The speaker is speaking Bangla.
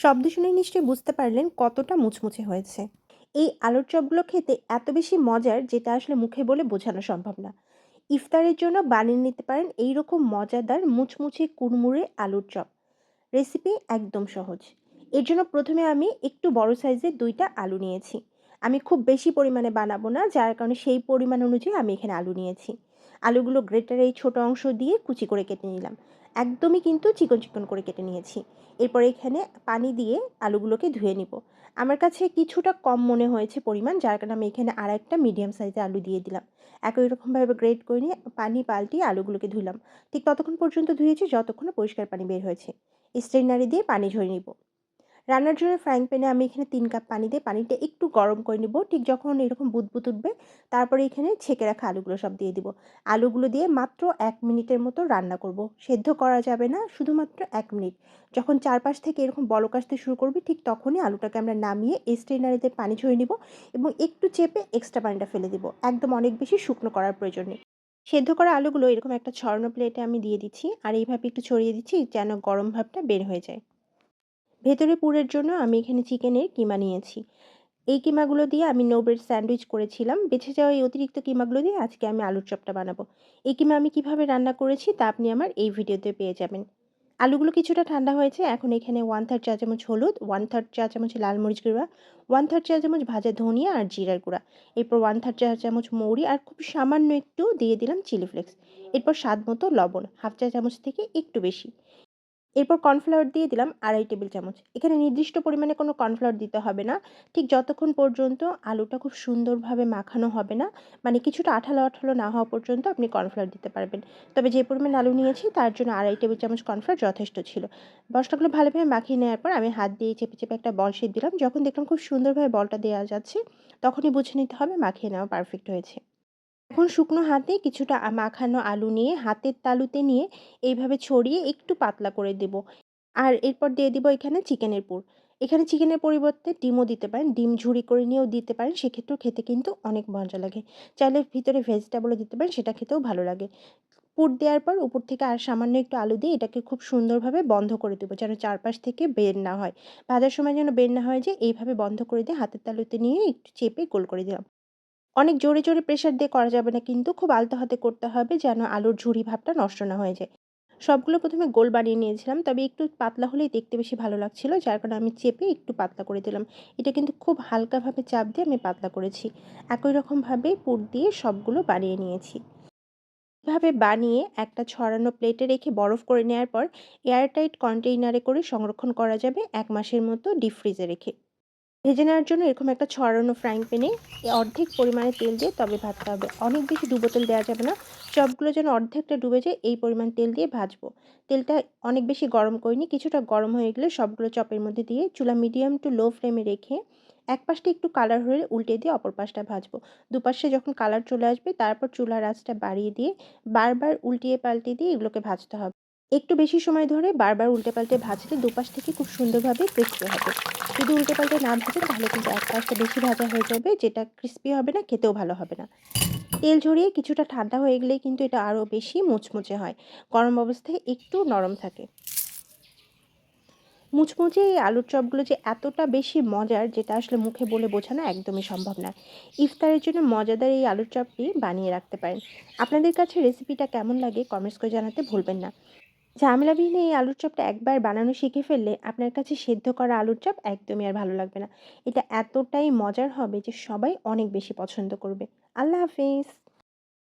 শব্দ শুনে নিশ্চয়ই বুঝতে পারলেন কতটা মুচমুচে হয়েছে। এই আলুর চপগুলো খেতে এত বেশি মজার যেটা আসলে মুখে বলে বোঝানো সম্ভব না। ইফতারের জন্য বানিয়ে নিতে পারেন এই রকম মজাদার মুচমুচে কুড়মুড়ে আলুর চপ। রেসিপি একদম সহজ। এর জন্য প্রথমে আমি একটু বড় সাইজের দুইটা আলু নিয়েছি। আমি খুব বেশি পরিমাণে বানাবো না, যার কারণে সেই পরিমাণ অনুযায়ী আমি এখানে আলু নিয়েছি। আলুগুলো গ্রেটারে এই ছোটো অংশ দিয়ে কুচি করে কেটে নিলাম। একদমই কিন্তু চিকন চিকন করে কেটে নিয়েছি। এরপর এখানে পানি দিয়ে আলুগুলোকে ধুয়ে নিব। আমার কাছে কিছুটা কম মনে হয়েছে পরিমাণ, যার কারণে আমি এখানে আর একটা মিডিয়াম সাইজে আলু দিয়ে দিলাম। একই রকমভাবে গ্রেট করে নিয়ে পানি পাল্টিয়ে আলুগুলোকে ধুলাম। ঠিক ততক্ষণ পর্যন্ত ধুয়েছি, যতক্ষণ পরিষ্কার পানি বের হয়েছে। স্ট্রেনারি দিয়ে পানি ঝরিয়ে নিব। রান্নার জন্য ফ্রাইং প্যানে আমি এখানে তিন কাপ পানি দিয়ে পানিটা একটু গরম করে নিব। ঠিক যখন এরকম বুদবুদ উঠবে, তারপরে এখানে ছেঁকে রাখা আলুগুলো সব দিয়ে দিব। আলুগুলো দিয়ে মাত্র এক মিনিটের মতো রান্না করব। সেদ্ধ করা যাবে না, শুধুমাত্র এক মিনিট। যখন চারপাশ থেকে এরকম বলক আসতে শুরু করবে, ঠিক তখনই আলুটাকে আমরা নামিয়ে স্ট্রেনারিতে পানি ঝরিয়ে নিব এবং একটু চেপে এক্সট্রা পানিটা ফেলে দিব। একদম অনেক বেশি শুকনো করার প্রয়োজন নেই। সেদ্ধ করা আলুগুলো এরকম একটা ছড়ানো প্লেটে আমি দিয়ে দিচ্ছি। আর এইভাবে একটু ছড়িয়ে দিচ্ছি যেন গরম ভাবটা বের হয়ে যায়। ভেতরে পুরের জন্য আমি এখানে চিকেনের কিমা নিয়েছি। এই কিমাগুলো দিয়ে আমি নো ব্রেড স্যান্ডউইচ করেছিলাম। বেছে যাওয়া এই অতিরিক্ত কিমাগুলো দিয়ে আজকে আমি আলুর চপটা বানাবো। এই কিমা আমি কীভাবে রান্না করেছি তা আপনি আমার এই ভিডিওতে পেয়ে যাবেন। আলুগুলো কিছুটা ঠান্ডা হয়েছে, এখন এখানে ওয়ান থার্ড চা চামচ হলুদ ওয়ান থার্ড চা চামচ লাল মরিচ গুঁড়া ওয়ান থার্ড চা চামচ ভাজা ধনিয়া আর জিরার গুঁড়া। এরপর ওয়ান থার্ড চা চামচ মৌরি আর খুব সামান্য একটু দিয়ে দিলাম চিলি ফ্লেক্স এরপর স্বাদ মতো লবণ হাফ চা চামচ থেকে একটু বেশি। এরপর কর্নফ্লাওয়ার দিয়ে দিলাম আড়াই টেবিল চামচ। এখানে নির্দিষ্ট পরিমাণে কোনো কর্নফ্লাওয়ার দিতে হবে না। ঠিক যতক্ষণ পর্যন্ত আলুটা খুব সুন্দরভাবে মাখানো হবে না মানে কিছুটা আঠালো আঠালো না হওয়া পর্যন্ত আপনি কর্নফ্লাওয়ার দিতে পারবেন। তবে যে পরিমাণ আলু নিয়েছি তার জন্য আড়াই টেবিল চামচ কর্নফ্লাওয়ার যথেষ্ট ছিল। মশলাগুলো ভালোভাবে মাখিয়ে নেওয়ার পর আমি হাত দিয়ে চেপে চেপে একটা বল শেপ দিলাম। যখন দেখলাম খুব সুন্দরভাবে বলটা দেওয়া যাচ্ছে, তখনই বুঝে নিতে হবে মাখিয়ে নেওয়া পারফেক্ট হয়েছে। এখন শুকনো হাতে কিছুটা মাখানো আলু নিয়ে, হাতের তালুতে নিয়ে এইভাবে ছড়িয়ে একটু পাতলা করে দেব। আর এরপর দিয়ে দিব এখানে চিকেনের পুর। এখানে চিকেনের পরিবর্তে ডিমও দিতে পারেন, ডিম ঝুড়ি করে নিয়েও দিতে পারেন, সেক্ষেত্রেও খেতে কিন্তু অনেক মজা লাগে। চাইলে ভিতরে ভেজিটেবলও দিতে পারেন, সেটা খেতেও ভালো লাগে। পুর দেওয়ার পর উপর থেকে আর সামান্য একটু আলু দিয়ে এটাকে খুব সুন্দরভাবে বন্ধ করে দেবো, যেন চারপাশ থেকে বের না হয়। ভাজার সময় যেন বের না হয় যে, এইভাবে বন্ধ করে দিয়ে হাতের তালুতে নিয়ে একটু চেপে গোল করে দিলাম। অনেক জোরে, জোরে প্রেশার দিয়ে করা যাবে না কিন্তু খুব আলতো হাতে করতে হবে যেন আলুর ঝুড়ি ভাবটা নষ্ট না হয়ে যায়। সবগুলো প্রথমে গোল বানিয়ে নিয়েছিলাম তবে একটু পাতলা হলেই দেখতে বেশি ভালো লাগছিল যার কারণে আমি চেপে একটু পাতলা করে দিলাম। এটা কিন্তু খুব হালকাভাবে চাপ দিয়ে আমি পাতলা করেছি। একই রকমভাবে পুর দিয়ে সবগুলো বানিয়ে নিয়েছি। এভাবে বানিয়ে একটা ছড়ানো প্লেটে রেখে বরফ করে নেওয়ার পর এয়ারটাইট কন্টেইনারে করে সংরক্ষণ করা যাবে এক মাসের মতো ডিপ ফ্রিজে রেখে। ভেজে নেওয়ার জন্য এরকম একটা ছড়ানো ফ্রাইং প্যানে অর্ধেক পরিমাণে তেল দিয়ে তবে ভাজতে হবে। অনেক বেশি ডুবো তেল দেওয়া যাবে না। চপগুলো যেন অর্ধেকটা ডুবে যায়, এই পরিমাণ তেল দিয়ে ভাজবো। তেলটা অনেক বেশি গরম করিনি, কিছুটা গরম হয়ে গেলে সবগুলো চপের মধ্যে দিয়ে চুলা মিডিয়াম টু লো ফ্লেমে রেখে এক পাশটা একটু কালার হয়ে উল্টে দিয়ে অপর পাশটা ভাজবো। দুপাশে যখন কালার চলে আসবে, তারপর চুলার আঁচটা বাড়িয়ে দিয়ে বারবার উল্টিয়ে পাল্টে দিয়ে এগুলোকে ভাজতে হবে। একটু বেশি সময় ধরে বারবার উল্টে পাল্টে ভাজলে দুপাশ থেকে খুব সুন্দরভাবে ক্রিস্পি হবে। যদি উল্টে পাল্টে না ভাজেন তাহলে কিন্তু এক পাশটা বেশি ভাজা হয়ে যাবে, যেটা ক্রিস্পি হবে না, খেতেও ভালো হবে না। তেল ঝরিয়ে কিছুটা ঠান্ডা হয়ে গেলেই কিন্তু এটা আরও বেশি মুচমুচে হয়। গরম অবস্থায় একটু নরম থাকে। মুচমুচে এই আলুর চপগুলো যে এতটা বেশি মজার, যেটা আসলে মুখে বলে বোঝানো একদমই সম্ভব না। ইফতারের জন্য মজাদার এই আলুর চপটি বানিয়ে রাখতে পারেন। আপনাদের কাছে রেসিপিটা কেমন লাগে কমেন্টস করে জানাতে ভুলবেন না। ঝামেলাবিহীন এই আলুর চপটা একবার বানানো শিখে ফেললে আপনার কাছে সেদ্ধ করা আলুর চপ একদমই আর ভালো লাগবে না। এটা এতটাই মজার হবে যে সবাই অনেক বেশি পছন্দ করবে। আল্লাহ হাফিজ।